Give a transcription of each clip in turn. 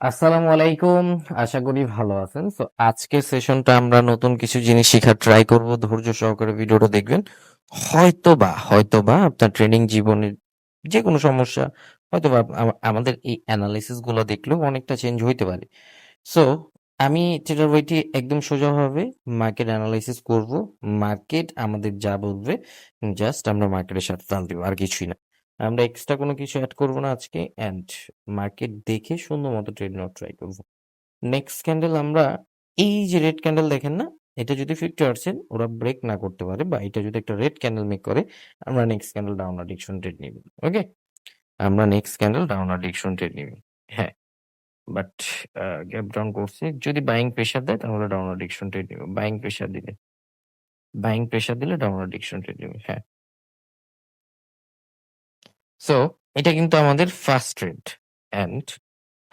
আসসালামু আলাইকুম। আশা করি ভালো আছেন। তো আজকের সেশনটা আমরা নতুন কিছু জিনিস শেখার ট্রাই করব। ধৈর্য সহকারে ভিডিওটা দেখবেন। হয়তোবা হয়তোবা আপনার ট্রেনিং জীবনের যে কোনো সমস্যা, হয়তোবা আম- আমাদের এই অ্যানালিসিসগুলো দেখলেও অনেকটা চেঞ্জ হইতে পারে। সো আমি ট্রেডার বইটি একদম সোজাভাবে মার্কেট অ্যানালাইসিস করব। মার্কেট আমাদের যা বলবে জাস্ট আমরা মার্কেটের সাথে তাল দিব, আর কিছুই না। আমরা এক্সট্রা কোনো কিছু অ্যাড করব না আজকে অ্যান্ড মার্কেট দেখে সুন্দর মতো ট্রেড নেওয়ার ট্রাই করব। নেক্সট ক্যান্ডেল আমরা এই যে রেড ক্যান্ডেল দেখেন না, এটা যদি ফিফটি পার্সেন্ট ওরা ব্রেক না করতে পারে বা এটা যদি একটা রেড ক্যান্ডেল মেক করে, আমরা next candle down direction trade নিব ওকে আমরা next candle down direction trade নিব হ্যাঁ। বাট গ্যাপ ডাউন করছে, যদি বাইং প্রেশার দেয় তাহলে ডাউন অ্যাডিকশন ট্রেড নিব বাইং প্রেশার দিলে। বাইং প্রেশার দিলে ডাউন অ্যাডিকশন ট্রেড নিব হ্যাঁ। সো এটা কিন্তু আমাদের ফার্স্ট ট্রেড অ্যান্ড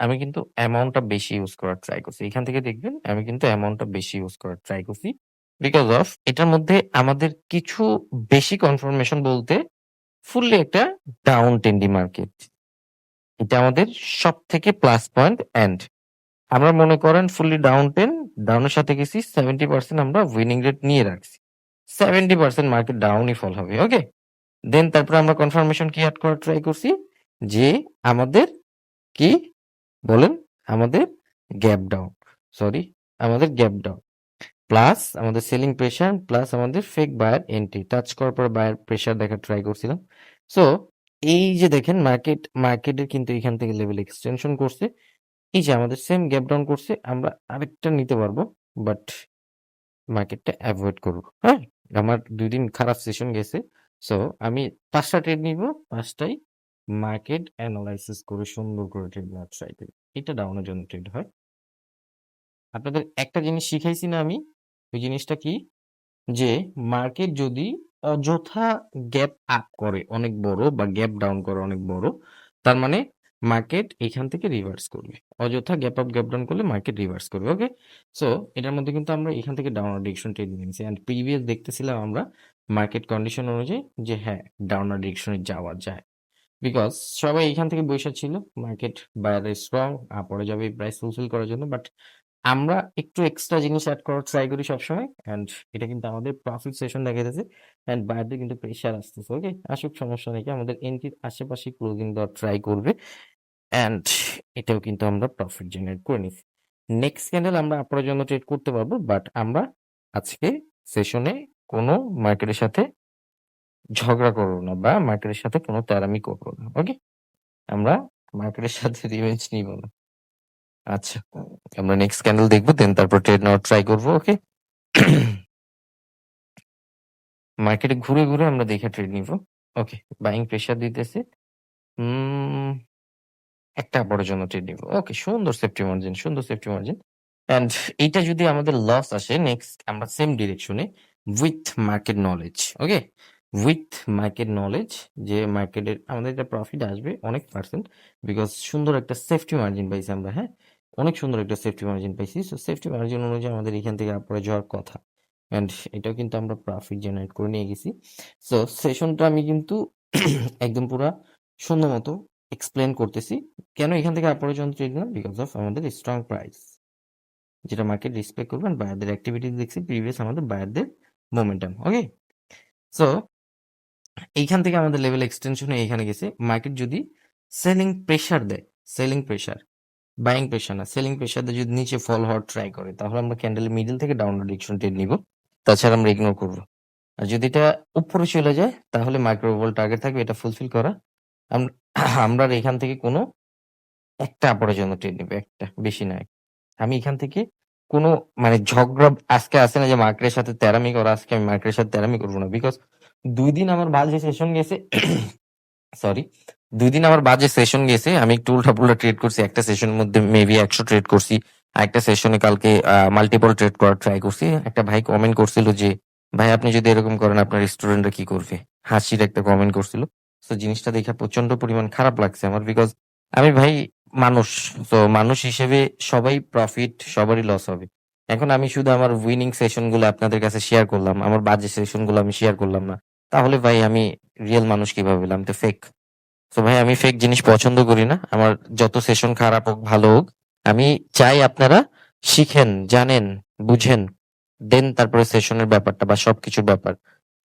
আমি কিন্তু অ্যামাউন্টটা বেশি ইউজ করার ট্রাই করছি। এখান থেকে দেখবেন, আমি কিন্তু অ্যামাউন্টটা বেশি ইউজ করার ট্রাই করছি। বিকজ অফ এটার মধ্যে আমাদের কিছু বেশি কনফার্মেশন বলতে ফুললি একটা ডাউন টেন্ডি মার্কেট এটা আমাদের সব থেকে প্লাস পয়েন্ট অ্যান্ড আমরা মনে করেন ফুললি ডাউন টেন ডাউনের সাথে গেছি সেভেন্টি পার্সেন্ট আমরা উইনিং রেট নিয়ে রাখছি। সেভেন্টি পার্সেন্ট মার্কেট ডাউনই ফল হবে ওকে দেন তারপরে আমরা কনফার্মেশন কি অ্যাড করার ট্রাই করছি যে আমাদের কি? বলেন, আমাদের গ্যাপ ডাউন সরি আমাদের গ্যাপ ডাউন প্লাস আমাদের সেলিং প্রেশার প্লাস আমাদের ফেক বায়ার এন্ট্রি টাচ করার পর বায়ার প্রেশার দেখার ট্রাই করছিলাম। সো এই যে দেখেন মার্কেট মার্কেটের কিন্তু এখান থেকে লেভেল এক্সটেনশন করছে। এই যে আমাদের সেম গ্যাপ ডাউন করছে, আমরা আরেকটা নিতে পারব বাট মার্কেটটা অ্যাভয়েড করব। হ্যাঁ আমার দুই দিন খারাপ সেশন গেছে। সো আমি পাঁচটা ট্রেড নিব, পাঁচটাই মার্কেট অ্যানালাইসিস করে সুন্দর করে ট্রেড করি। এটা ডাউনের জন্য ট্রেড হয়। আপনাদের একটা জিনিস শিখাইছি না আমি, ওই জিনিসটা কি? যে মার্কেট যদি যথা গ্যাপ আপ করে, অনেক বড় বা গ্যাপ ডাউন করে অনেক বড়, তার মানে মার্কেট এখান থেকে রিভার্স করবে। অযথা গ্যাপ আপ গ্যাপ ডাউন করলে মার্কেট রিভার্স করবে ওকে সো এটার মধ্যে কিন্তু আমরা এখান থেকে ডাউন ডিরেকশন ট্রেড নিয়েছি। অ্যান্ড প্রিভিয়াস দেখতেছিলাম আমরা মার্কেট কন্ডিশন অনুযায়ী যে হ্যাঁ ডাউনার ডিরেকশনে যাওয়া যায়। বিকজ সবাই এখান থেকে বসে ছিল মার্কেট বাইরে স্ট্রং পরে যাবে প্রাইস ফুলফিল করার জন্য। বাট আমরা একটু এক্সট্রা জিনিস অ্যাড করার ট্রাই করি সবসময়। অ্যান্ড এটা কিন্তু আমাদের প্রফিট সেশন দেখা যাচ্ছে অ্যান্ড বাইরে কিন্তু প্রেশার আসতেছে ওকে আসুক, সমস্যা নেই আমাদের এন্ট্রির আশেপাশে ক্লোজিং দেওয়ার ট্রাই করবে। অ্যান্ড এটাও কিন্তু আমরা প্রফিট জেনারেট করে নিচ্ছি। নেক্সট ক্যান্ডেল আমরা আপনার জন্য ট্রেড করতে পারব। বাট আমরা আজকে সেশনে কোনো মার্কেটের সাথে ঝগড়া করব না বা মার্কেটের সাথে কোনো তেরামি করব না ওকে আমরা মার্কেটের সাথে রিভেঞ্জ নিব না। আচ্ছা আমরা নেক্সট ক্যান্ডেল দেখব দেন তারপর ট্রেড নেওয়ার ট্রাই করব ওকে মার্কেটে ঘুরে ঘুরে আমরা দেখে ট্রেড নিব ওকে বাইং প্রেশার দিতেছে। একটা বড় জন্য ট্রেড নিব ওকে সুন্দর সেফটি মার্জিন সুন্দর সেফটি মার্জিন অ্যান্ড এইটা যদি আমাদের লস আসে নেক্সট আমরা same ডিরেকশনে with market knowledge okay with market knowledge যে মার্কেটের আমাদের এটা প্রফিট আসবে অনেক পার্সেন্ট বিকজ সুন্দর একটা সেফটি মার্জিন পাইছি আমরা হ্যাঁ? অনেক সুন্দর একটা সেফটি মার্জিন পাইছি। সো সেফটি মার্জিন অনুযায়ী আমাদের এখান থেকে আপরে যাওয়ার কথা। অ্যান্ড এটাও কিন্তু আমরা প্রফিট জেনারেট করে নিয়ে গেছি। সো সেশনটা আমি কিন্তু একদম পুরা সুন্দর মতো এক্সপ্লেন করতেছি। কেন এখান থেকে আপরে যখন ট্রেড বিকজ অফ আমাদের স্ট্রং প্রাইস যেটা মার্কেট রেসপেক্ট করবেন বায়ারদের অ্যাক্টিভিটি দেখছি। প্রিভিয়াস আমাদের বায়ারদের মোমেন্টাম ওকে সো এইখান থেকে আমাদের লেভেল এক্সটেনশনে এইখানে গেছে। মার্কেট যদি সেলিং প্রেশার দেয় সেলিং প্রেশার বাইং প্রেশার না সেলিং প্রেশার দিয়ে যদি নিচে ফল হওয়ার ট্রাই করে, তাহলে আমরা ক্যান্ডেলের মিডল থেকে ডাউন ডিরেকশন ট্রেড নিব। তাছাড়া আমরা ইগনোর করব। আর যদি এটা উপরে চলে যায়, তাহলে মাইক্রো বল টার্গেট থাকবে, এটা ফুলফিল করা। আম- আমরা এখান থেকে কোনো একটা আপরের জন্য ট্রেড নিব, একটা, বেশি নয়। আমি এখান থেকে কোনো মানে ঝগড়া আজকে আসে না যে মার্কেটের সাথে তেরামি করো, আজকে আমি মার্কেটের সাথে তেরামি করব না। বিকজ দুই দিন আমার বাজে সেশন গেছে সরি দুই দিন আমার বাজে সেশন গেছে। আমি একটু উল্টা পুল্টা ট্রেড করছি, একটা সেশনের মধ্যে মেবি একশো ট্রেড করছি একটা সেশনে কালকে মাল্টিপল ট্রেড করার ট্রাই করছি। একটা ভাই কমেন্ট করছিল যে, ভাই, আপনি যদি এরকম করেন, আপনার স্টুডেন্টরা কি করবে? হাসির একটা কমেন্ট করছিল। তো জিনিসটা দেখে প্রচণ্ড পরিমাণ খারাপ লাগছে আমার। বিকজ আমি ভাই মানুষ তো মানুষ হিসেবে সবাই প্রফিট সবারই লস হবে এখন আমি শুধু আমার উইনিং সেশনগুলো আপনাদের কাছে শেয়ার করলাম আমার বাজে সেশনগুলো আমি শেয়ার করলাম না তাহলে ভাই আমি রিয়েল মানুষ কীভাবে হলাম তো ফেক তো ভাই আমি ফেক জিনিস পছন্দ করি না আমার যত সেশন খারাপ হোক ভালো হোক আমি চাই আপনারা শিখেন, জানেন, বুঝেন। দেন তারপরে সেশনের ব্যাপারটা বা সবকিছুর ব্যাপার।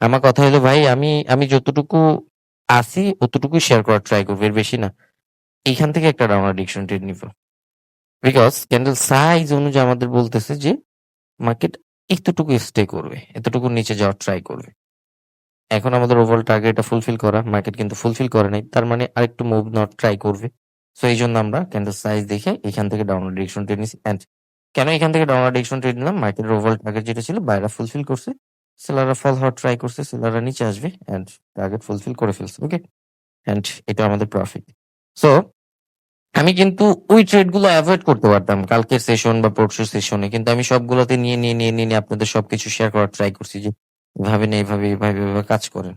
আমার কথা হলো ভাই আমি আমি যতটুকু আছি অতটুকুই শেয়ার করার ট্রাই করব। এর বেশি না। এইখান থেকে একটা ডাউন অ্যাডিকশন ট্রেড নিব। বিকজ ক্যান্ডেল সাইজ অনুযায়ী আমাদের বলতেছে যে মার্কেট এতটুকু স্টে করবে। এতটুকু নিচে যাওয়ার ট্রাই করবে। এখন আমাদের ওভারঅল টার্গেটটা ফুলফিল করা। মার্কেট কিন্তু ফুলফিল করে নাই। তার মানে আরেকটু মুভ নেওয়ার ট্রাই করবে। সো এই জন্য আমরা ক্যান্ডেল সাইজ দেখে এখান থেকে ডাউনওয়ার্ড ডিরেকশন ট্রেড নিছি অ্যান্ড কেন এখান থেকে ডাউনওয়ার্ড ডিরেকশন ট্রেড নিলাম? মার্কেটের ওভারঅল টার্গেট যেটা ছিল বাইরা ফুলফিল করছে। সেলাররা ফল হওয়ার ট্রাই করছে। সেলাররা নিচে আসবে অ্যান্ড টার্গেট ফুলফিল করে ফেলছে। ওকে? অ্যান্ড এটা আমাদের প্রফিট। সো আমি কিন্তু ওই ট্রেডগুলো এভয়েড করতে পারতাম কালকের সেশন বা পরশু সেশনে। কিন্তু আমি সবগুলোতে নিয়ে, নিয়ে, নিয়ে, নিয়ে, আপনাদের সবকিছু শেয়ার করার ট্রাই করছি যে এভাবে না এভাবে, এভাবে, এভাবে কাজ করেন।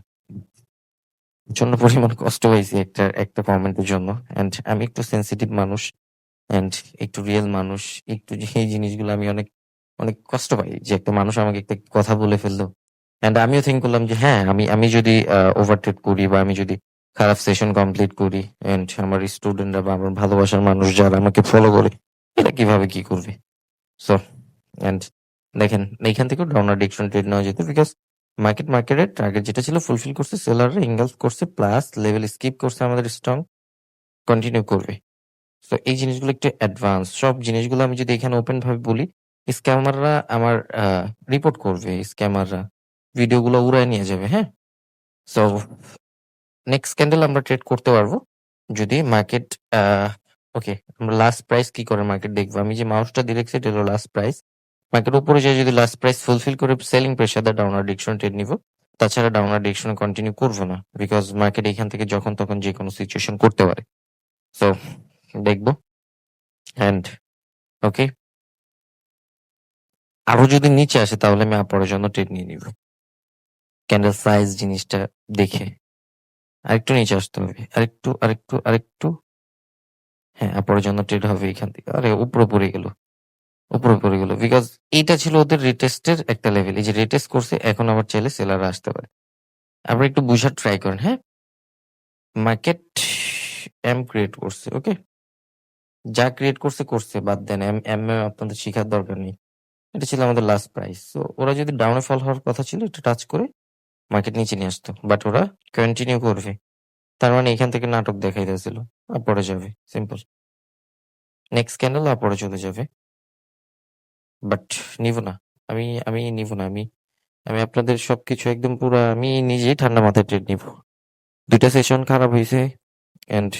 প্রচণ্ড পরিমাণ কষ্ট পাইছি একটা একটা কমেন্টের জন্য। অ্যান্ড আমি একটু সেন্সিটিভ মানুষ অ্যান্ড একটু রিয়েল মানুষ। একটু এই জিনিসগুলো আমি অনেক অনেক কষ্ট পাই যে একটা মানুষ আমাকে একটা কথা বলে ফেলল। অ্যান্ড আমিও থিংক করলাম যে হ্যাঁ, আমি আমি যদি আ ওভার করি বা আমি যদি খারাপ সেশন কমপ্লিট করি এন্ড আমার স্টুডেন্টরা বা আমার ভালোবাসার মানুষ যারা আমাকে ফলো করে এটা কীভাবে কি করবে? সো অ্যান্ড দেখেন এইখান থেকেও ডাউনওয়ার্ড ডিরেকশন ট্রেড নেওয়া যেত বিকজ মার্কেট মার্কেটের টার্গেট যেটা ছিল ফুলফিল করছে। সেলাররা এনগালফ করছে প্লাস লেভেল স্কিপ করছে আমাদের স্ট্রং কন্টিনিউ করবে। সো এই জিনিসগুলো একটু অ্যাডভান্স। সব জিনিসগুলো আমি যদি এখানে ওপেন ভাবে বলি স্ক্যামাররা আমার রিপোর্ট করবে স্ক্যামাররা। ভিডিওগুলো উড়ায় নিয়ে যাবে, হ্যাঁ? সো নেক্সট ক্যান্ডেল আমরা ট্রেড করতে পারব। যদি মার্কেট ওকে আমরা লাস্ট প্রাইস কি করে মার্কেট দেখব। আমি যে মাউসটা রেখেছি, এটা হলো লাস্ট প্রাইস। মার্কেট উপরে যেয়ে যদি লাস্ট প্রাইস ফুলফিল করে সেলিং প্রেশার দেয় ডাউনওয়ার্ড ডিরেকশন ট্রেড নিব। তাছাড়া ডাউনওয়ার্ড ডিরেকশন কন্টিনিউ করব না। বিকজ মার্কেট এখান থেকে যখন তখন যে কোনো সিচুয়েশন করতে পারে। সো দেখব অ্যান্ড ওকে। আরও যদি নিচে আসে, তাহলে আমি আপরের জন্য ট্রেড নিয়ে নিব। ক্যান্ডেল সাইজ জিনিসটা দেখে। আরেকটু নিচে আসতে হবে। আরেকটু, আরেকটু, আরেকটু। হ্যাঁ, আপরের জন্য ট্রেড হবে এখান থেকে। আরে উপরে পড়ে গেল। উপরে পড়ে গেল। বিকজ এইটা ছিল ওদের রিটেস্টের একটা লেভেল। এই যে রিটেস্ট করছে এখন আবার চাইলে সেলাররা আসতে পারে। আপনারা একটু বুঝার ট্রাই করেন, হ্যাঁ? মার্কেট এম ক্রিয়েট করছে, ওকে? যা ক্রিয়েট করছে, করছে। বাদ দেন। এম এম এ আপনাদের শেখার দরকার নেই। এটা ছিল আমাদের লাস্ট প্রাইস। সো ওরা যদি ডাউনে ফল হওয়ার কথা ছিল এটা টাচ করে মার্কেট নিচে নিয়ে আসতো। বাট ওরা কন্টিনিউ করবে। তার মানে এখান থেকে নাটক দেখাইতেছিল। আপরে যাবে। সিম্পল। নেক্সট ক্যান্ডেল আপরে চলে যাবে। বাট নিব না। আমি আমি নিব না। আমি আমি আপনাদের সবকিছু একদম পুরা আমি নিজেই ঠান্ডা মাথায় ট্রেড নিব। দুইটা সেশন খারাপ হয়েছে অ্যান্ড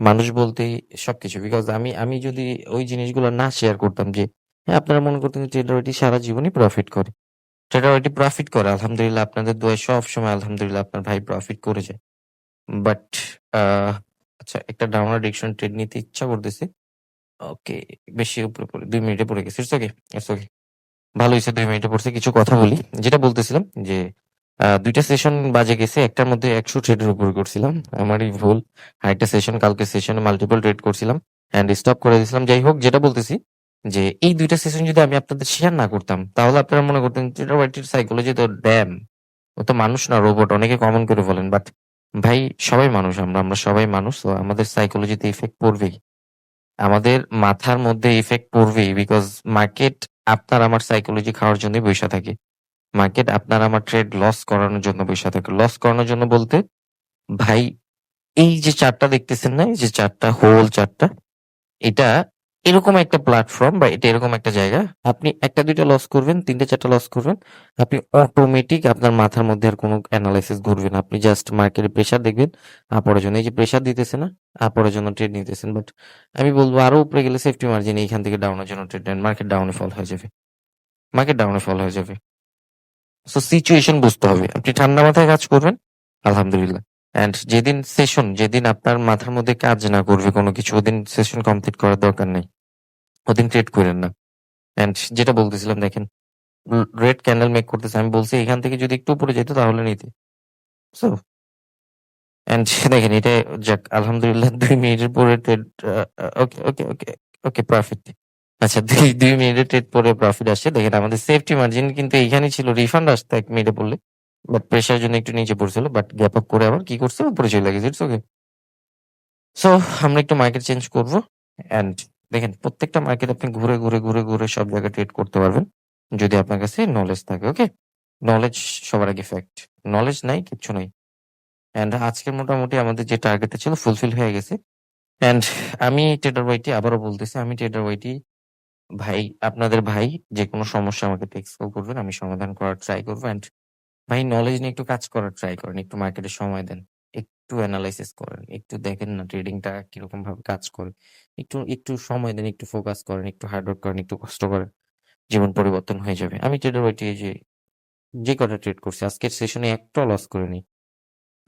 মানুষ বলতেই সবকিছু। বিকজ আমি আমি যদি ওই জিনিসগুলো না শেয়ার করতাম যে হ্যাঁ, আপনারা মনে করতেন ট্রেডার ওইটি সারা জীবনই প্রফিট করে। ট্রেডার ওইটি প্রফিট করে। আলহামদুলিল্লাহ আপনাদের দোয়ায় সবসময় আলহামদুলিল্লাহ আপনার ভাই প্রফিট করে যায়। বাট আচ্ছা একটা ডাউনওয়ার্ড ডিরেকশন ট্রেড নিতে ইচ্ছা করতেছে। ওকে বেশি উপরে পড়ে ২ মিনিটে পড়ে গেছে। Okay, it's okay. ভালো হইছে ২ মিনিটে পড়ছে। কিছু কথা বলি। যেটা বলতেছিলাম যে দুইটা সেশন বাজে গেছে। একটার মধ্যে ১০০ ট্রেডের উপরে করছিলাম। আমারই ভুল। আরেকটা সেশন কালকে সেশনে মাল্টিপল ট্রেড করছিলাম অ্যান্ড স্টপ করে দিয়েছিলাম। যাই হোক যেটা বলতেছি যে এই দুইটা সেশন যদি আমি আপনাদের শেয়ার না করতাম, তাহলে আপনারা মনে করতেন সাইকোলজি তো ড্যাম। ও তো মানুষ না রোবট। অনেকে কমেন্ট করে বলেন। বাট ভাই সবাই মানুষ আমরা। আমরা সবাই মানুষ। তো আমাদের সাইকোলজিতে ইফেক্ট পড়বেই। আমাদের মাথার মধ্যে ইফেক্ট পড়বেই। বিকজ মার্কেট আপনার আমার সাইকোলজি খাওয়ার জন্যই বইসা থাকে। মার্কেট আপনার আমার ট্রেড লস করানোর জন্য বইসা থাকে। লস করানোর জন্য বলতে, ভাই এই যে চারটা দেখতেছেন না? এই যে চারটা হোল চারটা এটা এরকম একটা প্ল্যাটফর্ম বা এটা এরকম একটা জায়গা। আপনি একটা দুইটা লস করবেন, ৩ টা ৪ টা লস করবেন। আপনি অটোমেটিক আপনার মাথার মধ্যে আর কোনো অ্যানালাইসিস ঘুরবে না। আপনি জাস্ট মার্কেটের প্রেশার দেখবেন আপরের জন্য। এই যে প্রেশার দিতেছে না? আপরের জন্য ট্রেড নিতেছেন। বাট আমি বলব আরও উপরে গেলে সেফটি মার্জিন এইখান থেকে ডাউনের জন্য ট্রেড নেন। মার্কেট ডাউনে ফল হয়ে যাবে। মার্কেট ডাউনে ফল হয়ে যাবে। সো সিচুয়েশন বুঝতে হবে। আপনি ঠান্ডা মাথায় কাজ করবেন। আলহামদুলিল্লাহ। অ্যান্ড যেদিন সেশন যেদিন আপনার মাথার মধ্যে কাজ না করবে কোনো কিছু ওদিন সেশন কমপ্লিট করার দরকার নেই। ওদিন ট্রেড করেন না। অ্যান্ড যেটা বলতেছিলাম দেখেন রেড ক্যান্ডেল মেক করতেছে। আমি বলছি এখান থেকে যদি একটু উপরে যেত তাহলে নিতে। সো অ্যান্ড দেখেন এটা যাক আলহামদুলিল্লাহ দুই মিনিটের পরে ট্রেড ওকে, ওকে, ওকে, ওকে প্রফিট। আচ্ছা ২ ২ মিনিটের ট্রেড পরে প্রফিট আসছে। দেখেন আমাদের সেফটি মার্জিন কিন্তু এইখানেই ছিল। রিফান্ড আসতো এক মিনিটে পড়লে। বাট প্রেশার জন্য একটু নিচে পড়ছিল। বাট গ্যাপ আপ করে আবার কি করছে? উপরে চলে গেছে। It's okay. সো আমরা একটু মার্কেট চেঞ্জ করব। অ্যান্ড দেখেন প্রত্যেকটা মার্কেট আপনি ঘুরে, ঘুরে, ঘুরে, ঘুরে সব জায়গায় ট্রেড করতে পারবেন। যদি আপনার কাছে নলেজ থাকে। ওকে? নলেজ সবার আগে ফ্যাক্ট। নলেজ নাই, কিচ্ছু নাই। অ্যান্ড আজকে মোটামুটি আমাদের যে টার্গেটটা ছিল ফুলফিল হয়ে গেছে। অ্যান্ড আমি ট্রেডার ওয়াইটি আবারও বলতেছি, আমি ট্রেডার ওয়াইটি ভাই, আপনাদের ভাই যেকোনো সমস্যা আমাকে টেক্সট করবেন। আমি সমাধান করার ট্রাই করব। অ্যান্ড ভাই নলেজ নিয়ে একটু কাজ করার ট্রাই করেন। একটু মার্কেটে সময় দেন। একটু এনালাইসিস করেন। একটু দেখেন না ট্রেডিংটা কীরকম ভাবে কাজ করে। একটু, একটু সময় দেন, একটু ফোকাস করেন, একটু হার্ড ওয়ার্ক করেন, একটু কষ্ট করেন। জীবন পরিবর্তন হয়ে যাবে। আমি ট্রেডার ওয়াইটি এই যে, যে কটা ট্রেড করছি আজকের সেশনে একটাও লস করিনি।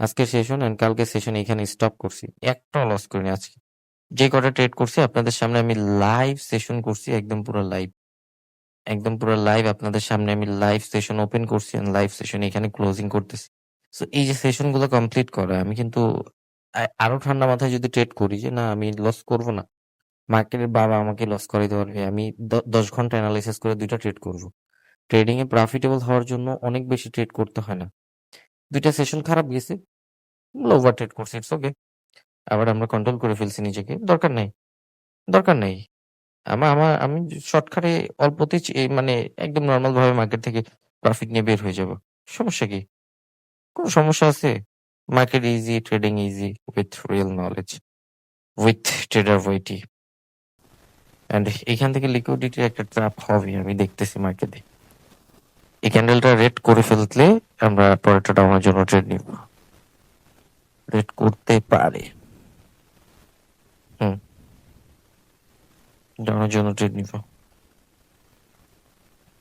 আজকের সেশন অ্যান্ড কালকের সেশনে এখানে স্টপ করছি। একটাও লস করিনি আজকে। যে কটা ট্রেড করছি আপনাদের সামনে আমি লাইভ সেশন করছি একদম পুরো লাইভ। একদম পুরো লাইভ আপনাদের সামনে আমি লাইভ সেশন ওপেন করছি লাইভ সেশন এখানে ক্লোজিং করতেছি। সো এই যে সেশনগুলো কমপ্লিট করা, আমি কিন্তু আরও ঠান্ডা মাথায় যদি ট্রেড করি যে, না, আমি লস করব না। মার্কেটের বাবা আমাকে লস করাইতে পারবে। আমি দ ১০ ঘণ্টা এনালাইসিস করে ২ টা ট্রেড করব। ট্রেডিং এ প্রফিটেবল হওয়ার জন্য অনেক বেশি ট্রেড করতে হয় না। ২ টা সেশন খারাপ গেছে। ওভার ট্রেড করছি। It's okay. আবার আমরা কন্ট্রোল করে ফেলছি নিজেকে। দরকার নাই। দরকার নাই। আমা আমা, আমি শর্টকাটে অল্পতেই মানে একদম নরমাল ভাবে মার্কেট থেকে প্রফিট নিয়ে বের হয়ে যাব। সমস্যা কি? কোন সমস্যা আছে? Market easy, trading easy with real knowledge. With trader YT. And এখান থেকে লিকুইডিটির একটা ট্র্যাপ হবে আমি দেখতেছি মার্কেটে। এই ক্যান্ডেলটা রেড করে ফেললে আমরা পরেরটা ডাউনের জন্য ট্রেড নিব। রেড করতে পারে। হুম। ডাউনের জন্য ট্রেড নিব।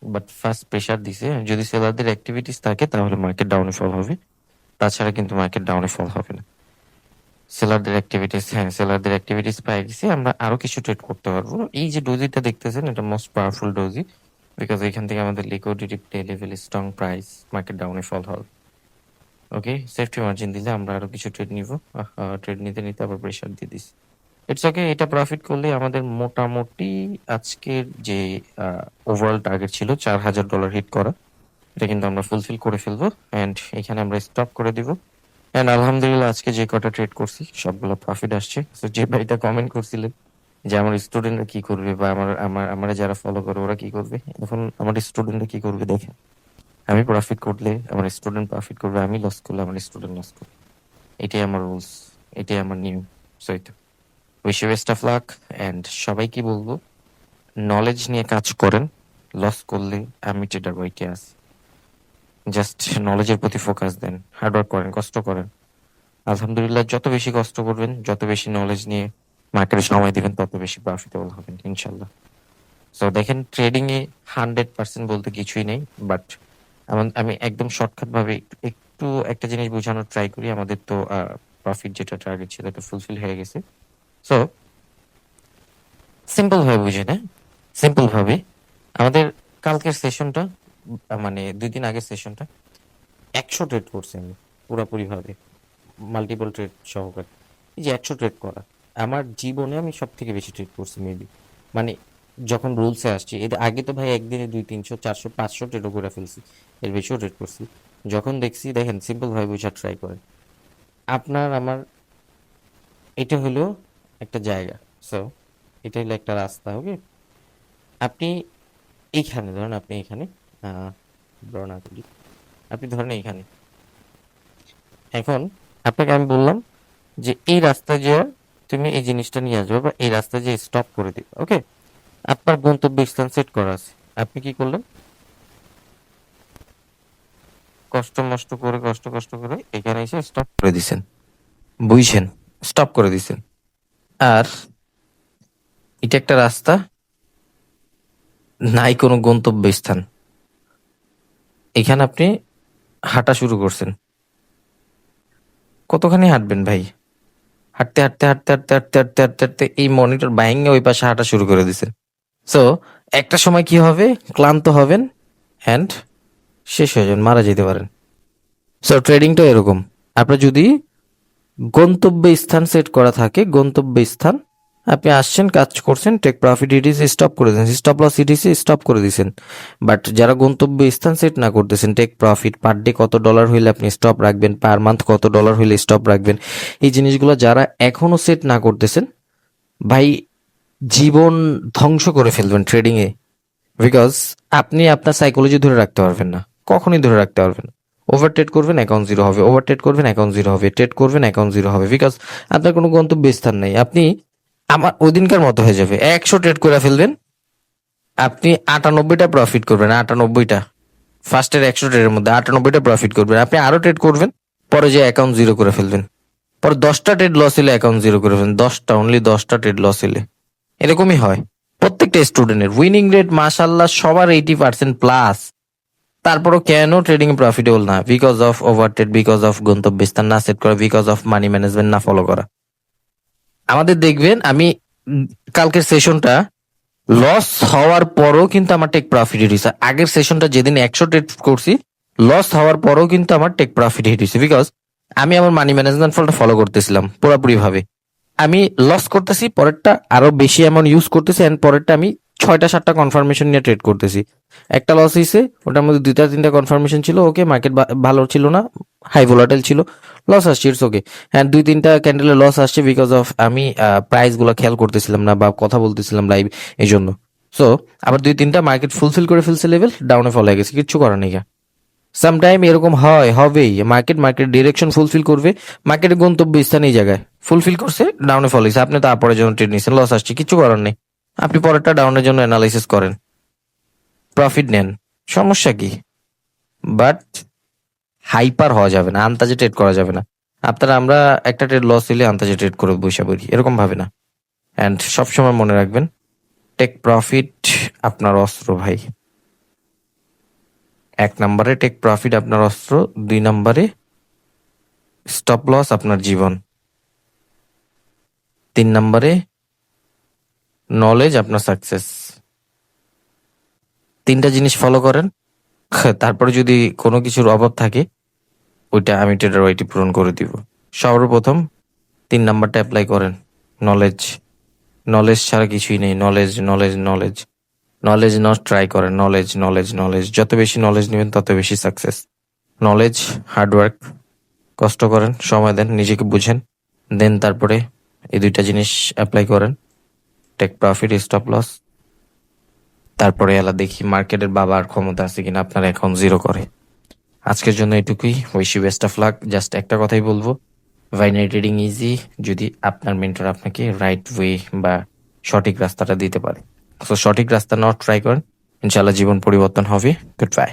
বাট ফার্স্ট প্রেশার দিছে। যদি সেলারদের অ্যাক্টিভিটিস থাকে তাহলে মার্কেট ডাউনে ফল হবে। তাছাড়া কিন্তু মার্কেট ডাউনে ফল হবে না। সেলারদের অ্যাক্টিভিটিস হ্যাঁ, সেলারদের অ্যাক্টিভিটিস পায়ে গেছি। আমরা আরও কিছু ট্রেড করতে পারব। এই যে ডোজিটা দেখতেছেন এটা মোস্ট পাওয়ারফুল ডোজি। বিকজ এখান থেকে আমাদের liquidity play level strong price market ডাউনে ফল হবে। ওকে সেফটি মার্জিন দিলে আমরা আরও কিছু ট্রেড নিব। ট্রেড নিতে, নিতে আবার প্রেশার দিয়ে দিস ইটস ওকে এটা প্রফিট করলে আমাদের মোটামুটি আজকের যে ওভারঅল টার্গেট ছিল $৪,০০০ হিট করা। এটা কিন্তু আমরা ফুলফিল করে ফেলব। অ্যান্ড এখানে আমরা স্টপ করে দিব। অ্যান্ড আলহামদুলিল্লাহ আজকে যে কটা ট্রেড করছি, সবগুলো প্রফিট আসছে। সো যে ভাইটা কমেন্ট করছিলেন যে আমার স্টুডেন্টরা কি করবে বা আমার আমার, আমারে যারা ফলো করে, ওরা কি করবে? এখন আমার স্টুডেন্টরা কি করবে দেখেন। আমি প্রফিট করলে আমার স্টুডেন্ট প্রফিট করবে। আমি লস করলে আমার স্টুডেন্ট লস করবে। এটাই আমার রুলস। এটাই আমার নিয়ম। সো এই তো। Wish you best of luck and সবাইকে বলব নলেজ নিয়ে কাজ করেন। লস করলে আমি ট্রেডার ওয়াইটি আছি। জাস্ট নলেজের প্রতি ফোকাস দেন। হার্ড ওয়ার্ক করেন, কষ্ট করেন। আলহামদুলিল্লাহ যত বেশি কষ্ট করবেন, যত বেশি নলেজ নিয়ে মার্কেটে সময় দিবেন তত বেশি প্রফিটেবল হবেন ইনশাল্লাহ সো দেখেন ট্রেডিং এ 100% বলতে কিছুই নেই। বাট আমি একদম শর্টকাট ভাবে একটু, একটু জিনিস বোঝানোর ট্রাই করি। আমাদের তো প্রফিট যেটা টার্গেট ছিল এটা ফুলফিল হয়ে গেছে। সো সিম্পল ভাবে বুঝেন হ্যাঁ? সিম্পল ভাবে আমাদের কালকের সেশনটা মানে দুই দিন আগের সেশনটা ১০০ ট্রেড করছি আমি, পুরাপুরিভাবে। মাল্টিপল ট্রেড সহকারে। এই যে ১০০ ট্রেড করা। আমার জীবনে আমি সবথেকে বেশি ট্রেড করছি মেবি। মানে যখন রুলসে আসছি। এর আগে তো ভাই একদিনে দুই, তিনশো, চারশো, পাঁচশো ট্রেডও করে ফেলছি। এর বেশিও ট্রেড করছি। যখন দেখছি, দেখেন সিম্পল ভাবে বোঝার ট্রাই করেন। আপনার, আমার, এটা হলো একটা জায়গা। সো এটা হলো একটা রাস্তা। ওকে? আপনি এইখানে, ধরেন আপনি এখানে ড্র না করি। আপনি ধরেন এইখানে। এখন আপনাকে আমি বললাম যে এই রাস্তায় যেয়ে তুমি এই জিনিসটা নিয়ে আসবা বা এই রাস্তায় যেয়ে স্টপ করে দিবা। ওকে? আপনার গন্তব্যস্থান সেট করা আছে। আপনি কি করলেন? কষ্ট মষ্ট করে কষ্ট, কষ্ট করে এখানে এসে স্টপ করে দিছেন। বুঝছেন? স্টপ করে দিছেন। আর এটা একটা রাস্তা। নাই কোনো গন্তব্যস্থান। এখানে আপনি হাঁটা শুরু করছেন। কতখানি হাঁটবেন ভাই? হাঁটতে, হাঁটতে, হাঁটতে, হাঁটতে, হাঁটতে, হাঁটতে, হাঁটতে, হাঁটতে এই মনিটর ভাইঙ্গা ওই পাশে হাঁটা শুরু করে দিছেন। সো একটা সময় কি হবে? ক্লান্ত হবেন অ্যান্ড শেষ হয়ে যাবেন। মারা যেতে পারেন। সো ট্রেডিংটাও এরকম। আপনার যদি গন্তব্য স্থান সেট করা থাকে, গন্তব্যস্থান আপনি আসছেন, কাজ করছেন, টেক প্রফিট ইডিসি স্টপ করে দিয়েছেন। স্টপ লস ইটিসি স্টপ করে দিয়েছেন। বাট যারা গন্তব্য স্থান সেট না করতেছেন, টেক প্রফিট পার ডে কত ডলার হইলে আপনি স্টপ রাখবেন, পার মান্থ কত ডলার হইলে স্টপ রাখবেন। এই জিনিসগুলো যারা এখনও সেট না করতেছেন, ভাই জীবন ধ্বংস করে ফেলবেন ট্রেডিং এ। বিকজ আপনি আপনার সাইকোলজি ধরে রাখতে পারবেন না। কখনই ধরে রাখতে পারবেন না। ওভার ট্রেড করবেন অ্যাকাউন্ট জিরো হবে। ওভার ট্রেড করবেন অ্যাকাউন্ট জিরো হবে। ট্রেড করবেন অ্যাকাউন্ট জিরো হবে। বিকজ আপনার কোনো গন্তব্যস্থান নেই। আপনি আমার ওদিনকার মতো হয়ে যাবে। একশো ট্রেড করে ফেলবেন। আপনি আটানব্বইটা প্রফিট করবেন, আটানব্বইটা। ফার্স্টের একশো ট্রেডের মধ্যে আটানব্বইটা প্রফিট করবেন। আপনি আরও ট্রেড করবেন, পরে যে অ্যাকাউন্ট জিরো করে ফেলবেন। পরে দশটা ট্রেড লস হলে অ্যাকাউন্ট জিরো করে ফেলবেন। দশটা অনলি দশটা ট্রেড লস হলে এরকমই হয়। প্রত্যেকটা স্টুডেন্টের উইনিং রেট মাসাল্লাহ সবার এইটি পার্সেন্ট প্লাস তারপরও কেন ট্রেডিং প্রফিটেবল না? Because of over trade because of গন্তব্যস্থান না সেট করা বিকজ অফ মানি ম্যানেজমেন্ট না ফলো করা। আমাদের দেখবেন, আমি কালকের সেশনটা লস হওয়ার পরও কিন্তু আমার টেক প্রফিট হিট আগের সেশনটা যেদিন একশো ট্রেড করছি লস হওয়ার পরও কিন্তু আমার টেক প্রফিট হিট হয়েছে। বিকজ আমি আমার মানি ম্যানেজমেন্ট ফলটা ফলো করতেছিলাম পুরোপুরি ভাবে আমি লস করতেছি, পরেরটা আরও বেশি অ্যামাউন্ট ইউজ করতেছি অ্যান্ড পরেরটা আমি ছয়টা, সাতটা কনফার্মেশন নিয়ে ট্রেড করতেছি। একটা লস হয়েছে, ওটার মধ্যে দুইটা, তিনটা কনফার্মেশন ছিল ওকে মার্কেট ভালো ছিল না হাই ভোলাটাইল ছিল। লস আসছে ইটস ওকে হ্যাঁ দুই তিনটা ক্যান্ডেলে লস আসছে বিকজ অফ আমি প্রাইসগুলো খেয়াল করতেছিলাম না বা কথা বলতেছিলাম লাইভ এই জন্য। সো আবার দুই তিনটা মার্কেট ফুলফিল করে ফেলছে লেভেল ডাউনে ফল হয়ে গেছে, কিচ্ছু করার নেই সামটাইম এরকম হয়, হবেই। মার্কেট মার্কেট ডিরেকশন ফুলফিল করবে মার্কেটের গন্তব্য স্থান এই জায়গায়। ফুলফিল করছে ডাউনে ফল হয়েছে। আপনি তারপরে যখন ট্রেড নিচ্ছেন লস আসছে কিছু করার নেই। আপনি পরেরটা ডাউনের জন্য অ্যানালাইসিস করেন। প্রফিট নেন। সমস্যা কি? বাট হাইপার হওয়া যাবে না আন্তাজে ট্রেড করা যাবে না। আপনারা, আমরা একটা ট্রেড লস হলে আন্তাজে ট্রেড করে বসে পড়ি, এরকম ভাবে না। অ্যান্ড সবসময় মনে রাখবেন টেক প্রফিট আপনার অস্ত্র ভাই। এক নম্বরে টেক প্রফিট আপনার অস্ত্র, দুই নম্বরে স্টপ লস আপনার জীবন। তিন নম্বরে নলেজ আপনার সাকসেস তিনটা জিনিস ফলো করেন, তারপরে যদি কোনো কিছুর অভাব থাকে ওইটা আমি ট্রেডার ওইটি পূরণ করে দিব। সর্বপ্রথম তিন নাম্বারটা অ্যাপ্লাই করেন। নলেজ নলেজ ছাড়া কিছুই নেই। Knowledge knowledge knowledge knowledge not try করেন। নলেজ নলেজ নলেজ যত বেশি নলেজ নেবেন, তত বেশি সাকসেস নলেজ হার্ডওয়ার্ক কষ্ট করেন, সময় দেন, নিজেকে বুঝেন। দেন তারপরে এই দুইটা জিনিস অ্যাপ্লাই করেন। টেক প্রফিট স্টপ লস তারপরে এলা দেখি মার্কেটের বাবার ক্ষমতা আছে কিনা, আপনার এখন জিরো করে। আজকের জন্য এটুকুই। Wish you best of luck just একটা কথাই বলব। বাইনারি ট্রেডিং ইজি যদি আপনার মেন্টর আপনাকে রাইট ওয়ে বা সঠিক রাস্তাটা দিতে পারে। সো সঠিক রাস্তা নট ট্রাই করেন। ইনশাল্লাহ জীবন পরিবর্তন হবে। Good bye